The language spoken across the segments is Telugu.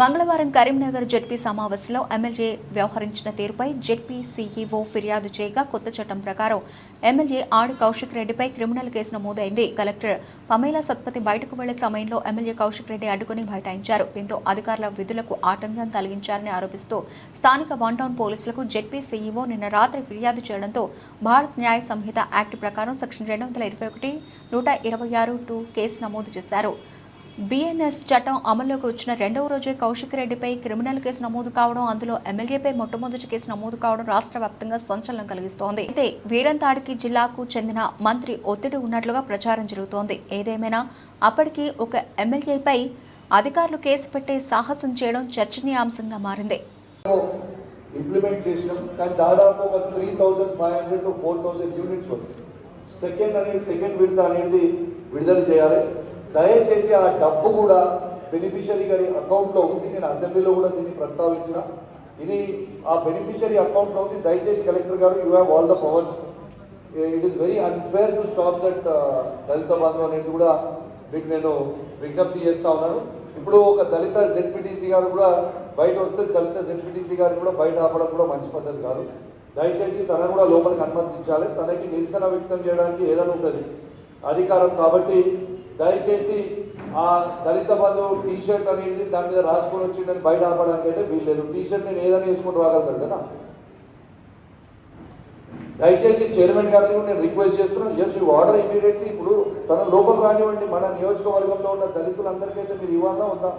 మంగళవారం కరీంనగర్ జెడ్పీ సమావేశంలో ఎమ్మెల్యే వ్యవహరించిన తీరుపై జెడ్పీ సీఈఓ ఫిర్యాదు చేయగా కొత్త చట్టం ప్రకారం ఎమ్మెల్యే ఆడి కౌశిక్ రెడ్డిపై క్రిమినల్ కేసు నమోదైంది. కలెక్టర్ పమేలా సత్పతి బయటకు వెళ్ళే సమయంలో ఎమ్మెల్యే కౌశిక్ రెడ్డి అడ్డుకుని బైఠాయించారు. దీంతో అధికారుల విధులకు ఆటంకం కలిగించారని ఆరోపిస్తూ స్థానిక వన్ టౌన్ పోలీసులకు జెడ్పీ సీఈఓ నిన్న రాత్రి ఫిర్యాదు చేయడంతో భారత్ న్యాయ సంహిత యాక్ట్ ప్రకారం సెక్షన్ రెండు వందల ఇరవై ఒకటి నూట ఇరవై ఆరు టూ కేసు నమోదు చేశారు. బిఎన్ఎస్ చట్టం అమల్లోకి వచ్చిన రెండవ రోజే కౌశిక్ రెడ్డిపై క్రిమినల్ కేసు నమోదు కావడం అందులో ఎమ్మెల్యేపై మొట్టమొదటి కేసు నమోదు కావడం రాష్ట్ర వ్యాప్తంగా సంచలనం కలిగిస్తోంది. అయితే వీరంతాడికి జిల్లాకు చెందిన మంత్రి ఒత్తిడి ఉన్నట్లుగా ప్రచారం జరుగుతోంది. ఏదేమైనా అప్పటికి ఒక ఎమ్మెల్యేపై అధికారులు కేసు పెట్టే సాహసం చేయడం చర్చనీయాంశంగా మారింది. ఇంప్లిమెంట్ చేసినాం కానీ దాదాపు ఒక three thousand five hundred to four thousand units second అనేది సెకండ్ విడత అనేది విడుదల చేయాలి. దయచేసి ఆ డబ్బు కూడా బెనిఫిషరీ గారి అకౌంట్లో ఉంది. నేను అసెంబ్లీలో కూడా దీన్ని ప్రస్తావించిన. ఇది ఆ బెనిఫిషరీ అకౌంట్లో ఉంది. దయచేసి కలెక్టర్ గారు you have all the powers it is very unfair to stop that Dalit Bandhu అనేది కూడా మీకు నేను విజ్ఞప్తి చేస్తా ఉన్నాను. ఇప్పుడు ఒక దళిత జెడ్పీటీసీ గారు కూడా బయట వస్తే దళిత జెడ్పీటీసీ గారు కూడా బయట ఆపడం కూడా మంచి పద్ధతి కాదు. దయచేసి తనను కూడా లోపలికి అనుమతించాలి. తనకి నిరసన వ్యక్తం చేయడానికి ఏదైనా ఉంటుంది. అధికారం కాబట్టి దయచేసి ఆ దళిత బంధు టీ షర్ట్ అనేది దాని మీద రాసుకొని వచ్చిందని బయట ఆపడానికి అయితే వీల్లేదు టీ షర్ట్ నేను ఏదైనా వేసుకుంటూ రాగలుగుతాను కదా. దయచేసి చైర్మన్ గారిని కూడా నేను రిక్వెస్ట్ చేస్తున్నాను. జస్ట్ యూ ఆర్డర్ ఇమీడియట్లీ ఇప్పుడు తన లోపల రానివ్వండి మన నియోజకవర్గంలో ఉన్న దళితులందరికీ మీరు ఇవ్వాలా ఉందా?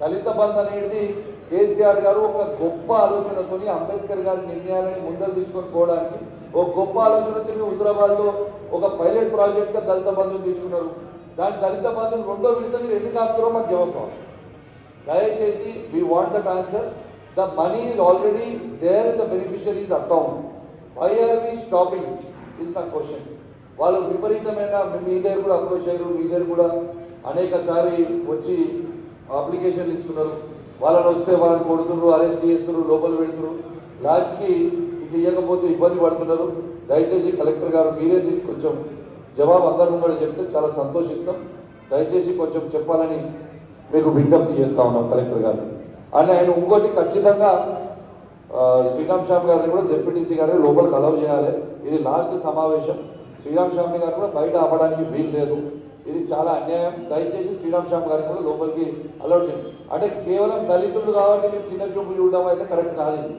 దళిత బంధు అనేది కేసీఆర్ గారు ఒక గొప్ప ఆలోచనతో అంబేద్కర్ గారి నిర్ణయాలని ముందరు తీసుకొని పోవడానికి ఒక గొప్ప ఆలోచనతో హైదరాబాద్లో ఒక పైలట్ ప్రాజెక్ట్గా దళిత బంధువులు తీసుకున్నారు. దాని దళిత బాధ్యత రెండో విడత మీరు ఎందుకు ఆపుతారో మాకు జవాబు దయచేసి we want that answer the money is already there in the beneficiaries account why are we stopping is నా క్వశ్చన్ వాళ్ళు విపరీతమైన మీ దగ్గర కూడా అప్రోచ్ అయ్యారు మీ దగ్గర కూడా అనేక సారి వచ్చి అప్లికేషన్లు ఇస్తున్నారు. వాళ్ళని వస్తే వాళ్ళని కొడుతున్నారు అరెస్ట్ చేస్తున్నారు లోపల పెడుతున్నారు. లాస్ట్కి ఇది ఇవ్వకపోతే ఇబ్బంది పడుతున్నారు. దయచేసి కలెక్టర్ గారు మీరే దీనికి కొంచెం జవాబు అందరి ముందు చెప్తే చాలా సంతోషిస్తాం. దయచేసి కొంచెం చెప్పాలని మీకు విజ్ఞప్తి చేస్తా ఉన్నాం కలెక్టర్ గారు. అని ఆయన ఇంకోటి ఖచ్చితంగా శ్రీరామ్ శ్యామ్ గారిని కూడా జెడ్పీటీసీ గారిని లోపలికి అలౌ చేయాలి. ఇది లాస్ట్ సమావేశం. శ్రీరామ్ శ్యామ్ గారు కూడా బయట ఆపడానికి వీలు లేదు. ఇది చాలా అన్యాయం. దయచేసి శ్రీరామ్ శ్యామ్ గారిని కూడా లోపలికి అలౌ చేయండి. అంటే కేవలం దళితులు కాబట్టి మీరు చిన్న చూపు చూడడం అయితే కరెక్ట్ కాదు ఇది.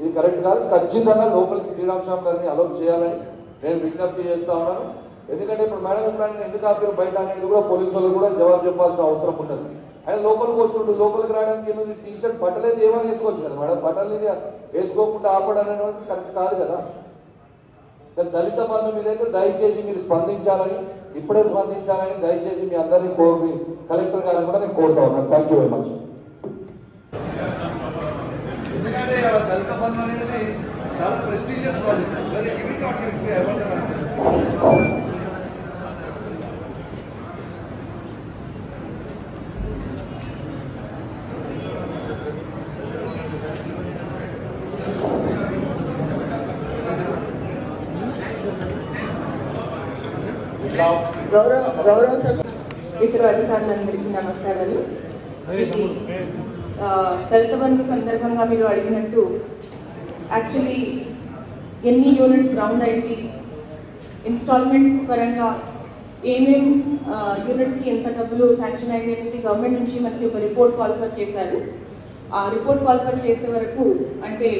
ఇది కరెక్ట్ కాదు. ఖచ్చితంగా లోపలికి శ్రీరామ్ శ్యామ్ గారిని అలౌ చేయాలని నేను విజ్ఞప్తి చేస్తా ఉన్నాను. ఎందుకంటే ఇప్పుడు మేడం ఇప్పుడు ఎందుకు ఆపారు? బయట అనేది కూడా పోలీసు వాళ్ళు కూడా జవాబు చెప్పాల్సిన అవసరం ఉంటుంది ఆయన లోపలికి వస్తుండు లోపలికి రావడానికి ఏమైంది? టీ షర్ట్ బట్టలేదు ఏమని వేసుకోవచ్చు కదా మేడం? బట్టలు వేసుకోకుండా ఆపడం అనేది కరెక్ట్ కాదు కదా? దళిత బంధు మీద అయితే దయచేసి మీరు స్పందించాలని ఇప్పుడే స్పందించాలని దయచేసి మీ అందరినీ కోరి కలెక్టర్ గారిని కూడా నేను కోరుతా ఉన్నాను. థ్యాంక్ యూ వెరీ మచ్ ఎందుకంటే దళిత బంధు అనేది చాలా ప్రెస్టీజియస్ ప్రాజెక్ట్ గౌరవ గౌరవ సభ అధికారులందరికీ నమస్కారాలు. ఇది దళిత బంధు సందర్భంగా మీరు అడిగినట్టు యాక్చువల్లీ ఎన్ని యూనిట్స్ గ్రౌండ్ అయింది? ఇన్స్టాల్మెంట్ పరంగా ఏమేం యూనిట్స్కి ఎంత డబ్బులు శాంక్షన్ అయింది అనేది గవర్నమెంట్ నుంచి మనకి ఒక రిపోర్ట్ కాల్ఫర్ చేశారు. ఆ రిపోర్ట్ కాల్ఫర్ చేసే వరకు అంటే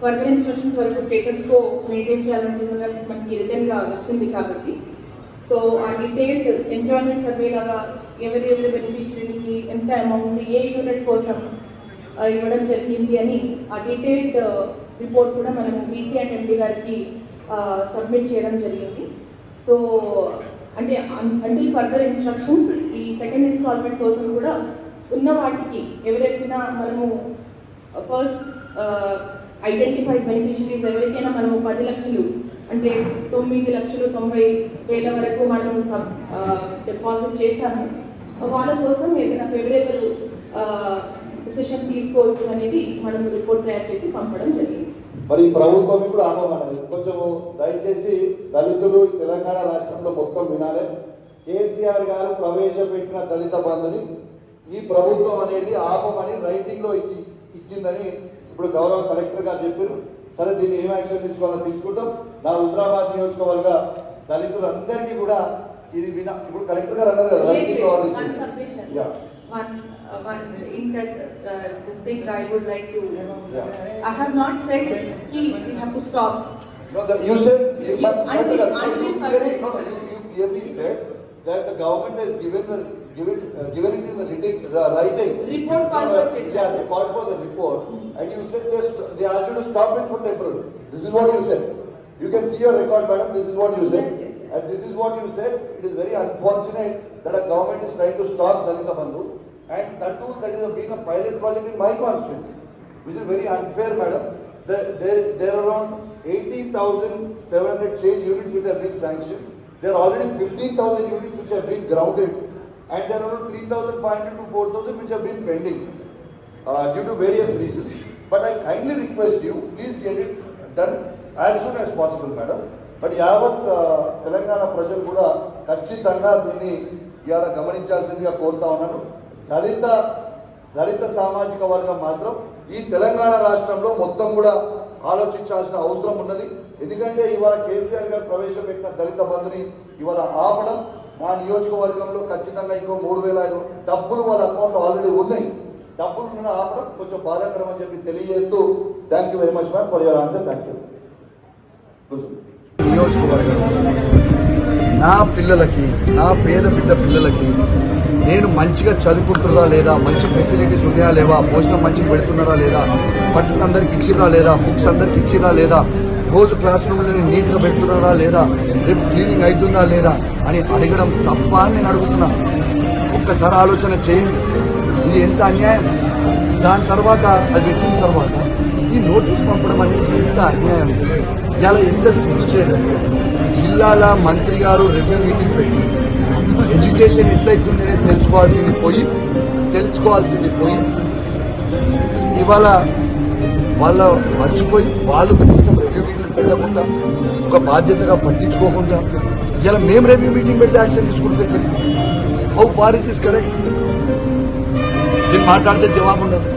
ఫర్దర్ ఇన్స్ట్రక్షన్స్ వరకు స్టేటస్కో మెయింటైన్ చేయాలంటే మనకి రిటర్న్గా వచ్చింది కాబట్టి సో ఆ డీటెయిల్డ్ ఎంజాయ్మెంట్ సర్వే లాగా ఎవరి ఎవరి బెనిఫిషరీకి ఎంత అమౌంట్ ఏ యూనిట్ కోసం ఇవ్వడం జరిగింది అని ఆ డీటెయిల్డ్ రిపోర్ట్ కూడా మనం బీసీ అండ్ ఎంపీ గారికి సబ్మిట్ చేయడం జరిగింది. సో అంటే అంటే ఫర్దర్ ఇన్స్ట్రక్షన్స్ ఈ సెకండ్ ఇన్స్టాల్మెంట్ కోసం కూడా ఉన్న వాటికి ఎవరైనా మనము ఫస్ట్ ఐడెంటిఫైడ్ బెనిఫిషరీస్ ఎవరికైనా మనము పది లక్షలు అంటే తొమ్మిది లక్షలు తొంభై వేల వరకు మనం డిపాజిట్ చేశాము. వాళ్ళ కోసం ఏదైనా ఫేవరబుల్ డిసిషన్ తీసుకోవచ్చు అనేది మనం రిపోర్ట్ తయారు చేసి పంపడం జరిగింది. మరి ఈ ప్రభుత్వం ఇప్పుడు ఆపమన్నది కొంచెం దయచేసి దళితులు తెలంగాణ రాష్ట్రంలో మొత్తం వినాలి. కేసీఆర్ గారు ప్రవేశపెట్టిన దళిత బంధుని ఈ ప్రభుత్వం అనేది ఆపమని రైటింగ్లో ఇచ్చి- ఇచ్చిందని ఇప్పుడు గౌరవ కలెక్టర్ గారు చెప్పారు. సరే దీన్ని ఏం యాక్షన్ తీసుకోవాలో తీసుకుంటాం నా హుజరాబాద్ నియోజకవర్గ దళితులందరికీ కూడా ఇది విన ఇప్పుడు కలెక్టర్ గారు అన్నారు కదా One uh, one, in that, uh, this thing I would like to, Yeah. I have not said, he, we have to stop. No, that you said, you, but, but, uh, so until you clearly, no, no, you, you clearly said that the government has given the, given, uh, given it in the writing, uh, writing. Report call for. Yeah, the for the report, and you said just, they asked you to stop it for temporary. This is what you said. You can see your record, madam, this is what you said. Yes, yes, yes. And this is what you said, it is very unfortunate that a government is trying to stop Dalita Bandhu. And that too, that is a- being a pilot project in my constituency, which is very unfair, madam. There, there, there are around eighteen thousand seven hundred change units which have been sanctioned. There are already fifteen thousand units which have been grounded. And there are around three thousand five hundred to four thousand which have been pending uh, due to various reasons. But I kindly request you, please get it done as soon as possible, madam. But యావత్ ఆ, తెలంగాణ ప్రజలు కూడా ఖచ్చితంగా దీన్ని ఇవాళ గమనించాల్సిందిగా కోరుతా ఉన్నాను దళిత దళిత సామాజిక వర్గం మాత్రం ఈ తెలంగాణ రాష్ట్రంలో మొత్తం కూడా ఆలోచించాల్సిన అవసరం ఉన్నది ఎందుకంటే ఇవాళ కేసీఆర్ గారు ప్రవేశపెట్టిన దళిత బంధుని ఇవాళ ఆపడం మా నియోజకవర్గంలో ఖచ్చితంగా ఇంకో మూడు వేల ఐదు డబ్బులు వాళ్ళ అకౌంట్లో ఆల్రెడీ ఉన్నాయి. డబ్బులు ఉన్న ఆపడం కొంచెం బాధాకరం అని చెప్పి తెలియజేస్తూ thank you very much ma'am for your answer thank you నియోజకవర్గం నా పిల్లలకి నా పేద బిడ్డ పిల్లలకి నేను మంచిగా చదువుకుంటున్నారా లేదా? మంచి ఫెసిలిటీస్ ఉన్నాయా లేవా భోజనం మంచిగా పెడుతున్నారా లేదా? బట్టలు అందరికి ఇచ్చిరా లేదా? బుక్స్ అందరికి ఇచ్చిరా లేదా? రోజు క్లాస్ రూమ్లని నీట్గా పెడుతున్నారా లేదా? రేపు క్లీనింగ్ అవుతుందా లేదా అని అడగడం తప్ప అని నేను అడుగుతున్నా. ఒక్కసారి ఆలోచన చేయండి. ఇది ఎంత అన్యాయం? దాని తర్వాత అది పెట్టిన తర్వాత ఈ నోటీస్ పంపడం అనేది ఎంత అన్యాయం? ఇలా ఎంత సిగ్గు చేయడం? జిల్లాల మంత్రి గారు రివ్యూ మీటింగ్ పెట్టి ఎడ్యుకేషన్ ఎట్లయితుంది అనేది తెలుసుకోవాల్సింది పోయి తెలుసుకోవాల్సింది పోయి ఇవాళ వాళ్ళ మర్చిపోయి వాళ్ళు కనీసం పెట్టకుండా ఒక బాధ్యతగా పట్టించుకోకుండా ఇలా మేము రెవ్యూ మీటింగ్ పెడితే యాక్షన్ తీసుకుంటే how far is this correct నేను మాట్లాడితే జవాబు ఉండదు.